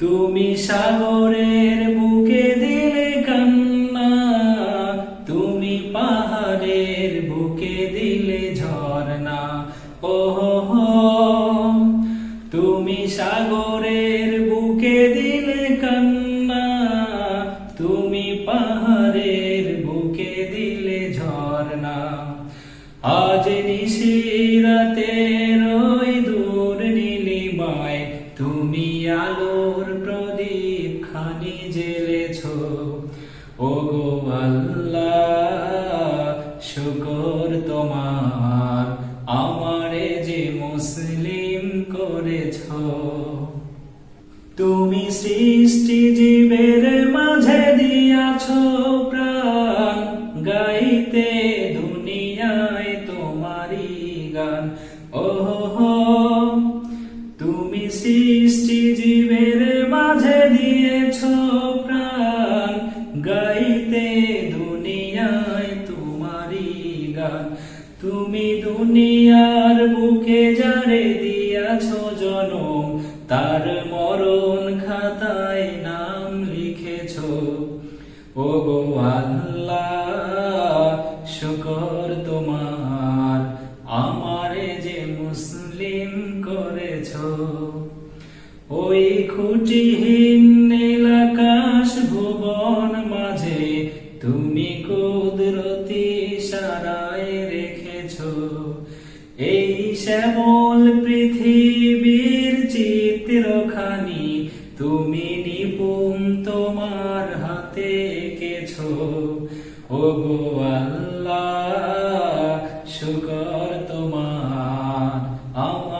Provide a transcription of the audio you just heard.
তুমি সাগরের বুকে দিলে কান্না, তুমি পাহাড়ের বুকে দিলে ঝর্ণা। ও তুমি সাগরের বুকে দিলে কান্না, তুমি পাহাড়ের বুকে দিলে ঝর্ণা। আজ নিশিরাতে ওই দূর নীলিমায় তুমি আলোর প্রদীপ খানি জেলেছ ও গো শুকর তোমার, আমারে যে মুসলিম করেছ। তুমি সৃষ্টি জীবের মাঝে দিয়াছ প্রাণ, গাইতে দুনিয়ায় তোমারি গান। ওহ তুমি সৃষ্টি জীবের মাঝে দিয়েছ প্রাণ, গাইতে দুনিয়ায় তোমারি গান। তুমি দুনিয়ার বুকে যারে দিয়াছ জনম, তার মরণ খাতায় নাম লিখেছ। ও গো আল্লাহ, শুকর তোমার করেছ ওই খুঁটিহীন নীলাকাশ ভুবন মাঝে তুমি কুদরতি সারায় রেখেছ। এই শ্যামল পৃথিবীর চিত্রখানি তুমি নিপুণ তোমার হাতে এঁকেছ। ও গো আল্লাহ শুকর